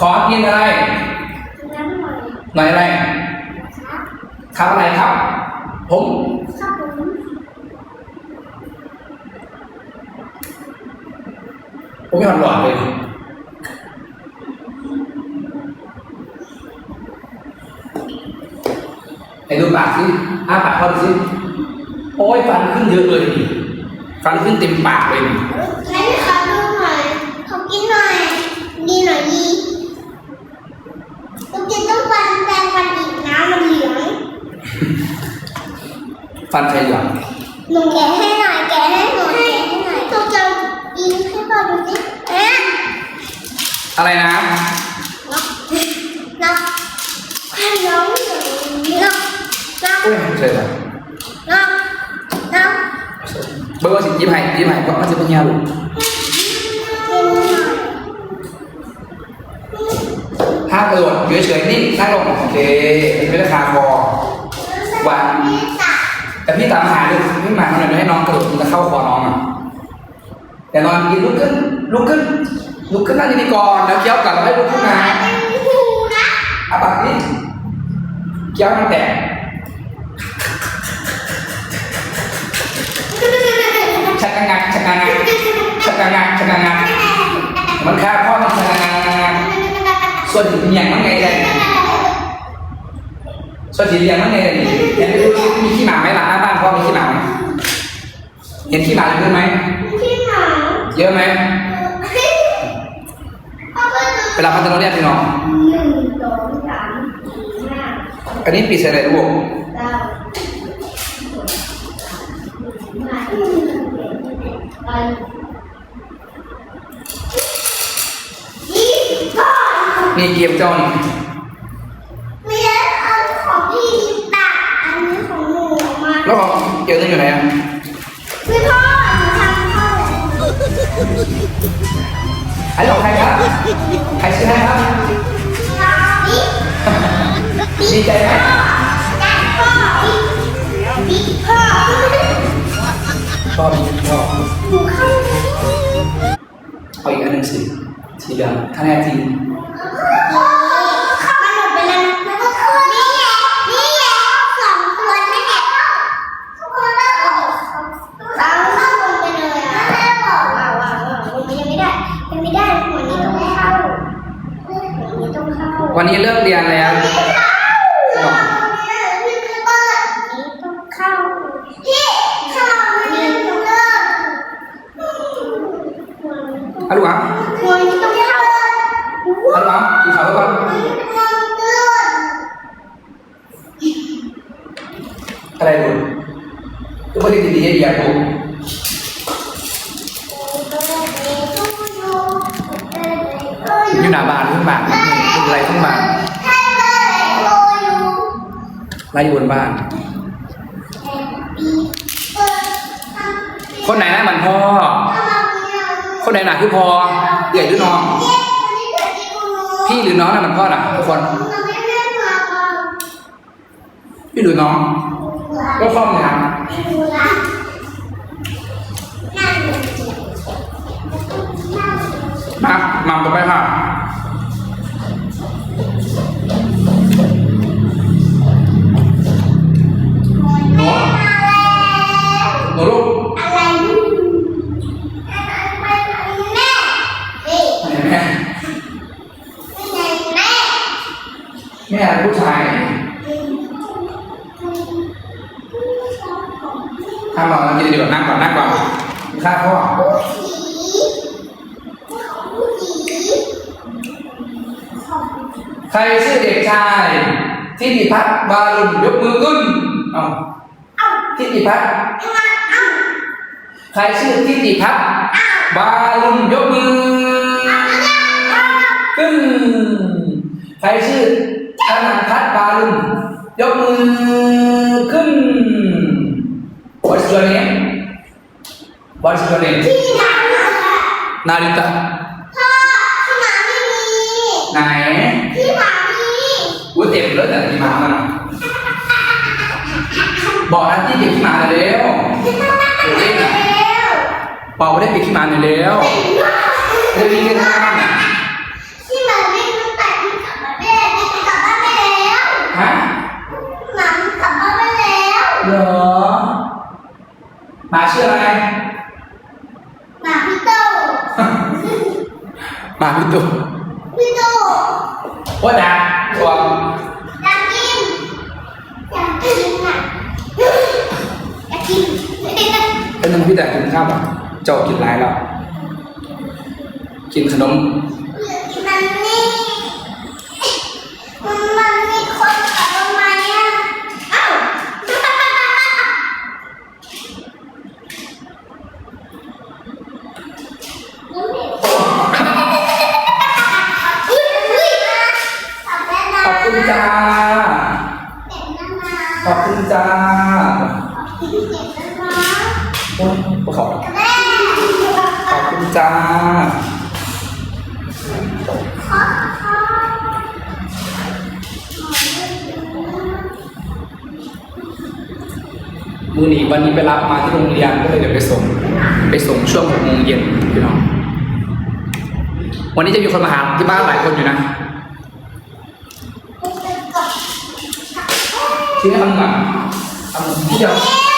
ขอกินอะไรหน่อยอะไรครับอะไรครับผมครับ ผมผมไม่หอนหลอดเลยไอ้ดูปากสิอ้าปากเขาดูสิโอ้ยฟันขึ้นเยอะเลยฟันขึ้นเต็มปากเลยนี่ ไหนขอดูหน่อยขอกินหน่อย ดีหน่อยดีลูกจินต้องฟันแปรงฟันอีกนะมันเหลือง ฟันใครหยอดหนูแกะให้หน่อยแกะให้หนูแกะให้หน่อยต้องจะกินให้พ่อดูสิเอ๊ะอะไรนะนับนับให้น้องหน่อยนับนับโอ้ยเฉยเลยนับนับเบอร์ว่าสิยิ้มให้ยิ้มให้เพราะมันจะเป็นยาลูกกินหน่อยห้ามกระโดดอยู่เฉยๆนิ่งนั่งลงโอเคเป็นไม่ได้คาคอวาง แต่พี่ตามหาดูพี่หมาหน่อยให้น้องกระโดดมันจะเข้าคอน้องอะแต่นอนกินลุกขึ้นลุกขึ้นลุกขึ้นนั่งดีก่อนแล้วเคี้ยวกลับให้ลุกขึ้นมาเป็นหูนะอาปากนี่เคี้ยวมันแตกชักงักชักงักชักงักชักงักมันฆ่าพ่อมันชักงักส่วนที่อย่างมันไงเลย ส่วนที่อย่างมันไงเลยเห็นมีขี้หมาไหมหลังหน้าบ้านพ่อมีขี้หมาไหมเห็นขี้หมาเยอะไหมพี่หมาเยอะไหมพ่อก็ดูเวลาพัฒนาเรียกพี่น้องหนึ่งสองสามสี่ห้าอันนี้ปีเสร็จเลยลูกเก้าห้าไปยี่สิบห้านี่เกมเจ้านี่ มีแล้วเอาของพี่ตาอันนี้ของหนูออกมา แล้วของเกมนึงอยู่ไหนอะพี่พ่อหนูทำพ่อเลยอันนี้ของใครครับ ใครซื้อให้ครับนี่ดีใจไหมได้พ่อพี่พี่พ่อชอบดีชอบหนูเข้าเอาอีกอันหนึ่งสิสีเหลืองคะแนนจริง มันหมดไปแล้วนะแล้วก็คือนี่ไงนี่ไงสองตัวนั่นแหละทุกคนเลิกออกสามเข้าลงไปเลยอะไม่ได้บอกว่าว่าว่ามันยังไม่ได้ยังไม่ได้หัวนี้ต้องเข้าหัวนี้ต้องเข้า วันนี้เลิกเรียนแล้ว พี่คือเปิดนี้ต้องเข้าพี่เข้านี้ต้องเลิก ฮัลโหลครับหัวนี้ต้องเข้าฮัลโหลครับกินข้าวแล้วก่อนหัวนี้ต้องเลิกอะไรลูกทุกคนดีดีๆอย่าลูกอยู่หน้าบ้านขึ้นบ้านเอื่อยหนนะมันพ่อคนไหนหนาคือพอใหญ่หรือน้อง พี่หรือน้องนะมันพ่อน่ะทุกคน พี่หรือน้อง ก็พ่อมเนี่ยครับมามาไปค่ะ ทำก่อนกินดีกว่านั่งก่อนนั่งก่อนข้าพ่อใครชื่อเด็กชายทิติพัฒน์บาลุนยกมือขึ้นเอาเอ้าทิติพัฒน์ใครชื่อทิติพัฒน์บาลุนยกมือขึ้นใครชื่ออนันทัศน์บาลุนยกมือขึ้น What's your name What's your name ที่ไหนล่ะนาริตะพ่อที่หมาไม่มีไหนที่หมามีอุ้ยเต็มเลยแต่ที่มามันอะบอกนะที่เก็บขี้หมาหน่อยเร็วที่ต้องนั่งเดี๋ยวเล่นอะแล้วบอกว่าได้เก็บขี้หมาหน่อยเร็วเดี๋ยวมีเงินทำอะ ชื่ออะไร หมาพี่โตหมาพี่โตพี่โตว่าดาตัวอยากกินอยากกินอ่ะอยากกินเป็นนึงพี่แต่กินข้าวแบบเจ้ากินไรแล้ว กินขนม จ้าเป็นนะนะขอบคุณจ้าเป็นนะนะโอ้ยขอบแม่ขอบคุณจ้าขอขอมือหนีวันนี้ไปรับมาที่โรงเรียนก็เลยเดี๋ยวไปส่ง ไปส่งช่วงหกโมงเย็นพี่น้อง วันนี้จะมีคนมาหาที่บ้านหลายคนอยู่นะ ที่นี่ทำหนักทำที่เดียว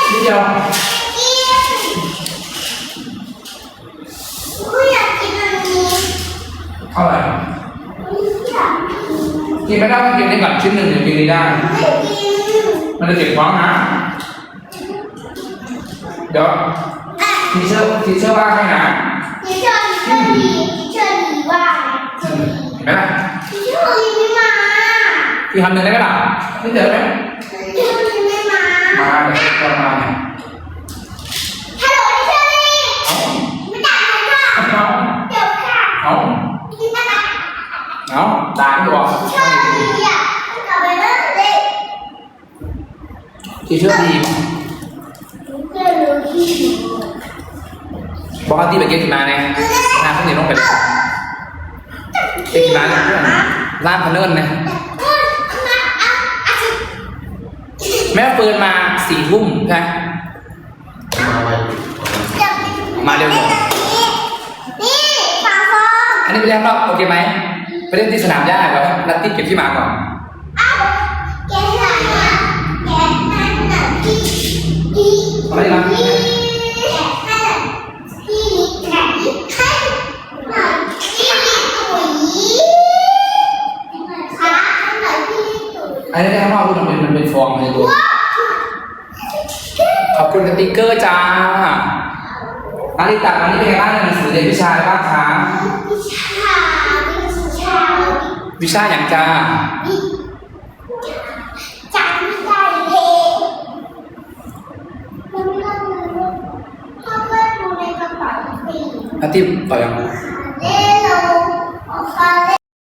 ที่เดียวกูอยากกินอันนี้เท่าไหร่อยากกินกินไม่ได้ก็กินได้ก่อนชิ้ มาเดี๋ยวเรามาเนี่ยฮัลโหลเชิญดีเอาไม่ด่าใครค่ะเอาเดี๋ยวค่ะเอาเอาด่าไม่อเชิญดีอะกลับไปเลิกเลยทีเชอรี่บอกว่าที่ไปเก็บมาเนี่ยน้ำข้าเหนียต้องไปเก็บมาเนี่ยร้านพเนินเนี่ย ม่เฟิร์นมาสี่ทุ่มใช่ไหมมาเร็วหน่อยนี่ฝาฟองอันนี้ไปเล่นรอบโอเคไหมไปเล่นที่สนามหญ้าเดี๋ยวนัดที่เก็บที่มาก่อนอ้าวแกไหนอะแกนั่นน่ะพี่พี่ไม่ได้รับพี่แกนั่นน่ะพี่ไหนใครไหนพี่ตุ๋ยคะไหนพี่ตุ๋ยอันนี้ได้รอบมันเป็นมันเป็นฟองในตัวขอบคุณ สติ๊กเกอร์จ้านาริตะวันนี้เป็นไงบ้างเรียนหนังสือเรียนวิชาอะไรบ้างคะวิชาวิชาวิชาอย่างจ้าวิจำไม่ได้เลยมันไม่ต้องเลยพ่อก็ดูในกระเป๋าสินาทิพย์ต่อยังเล่นเราออกมาเล่น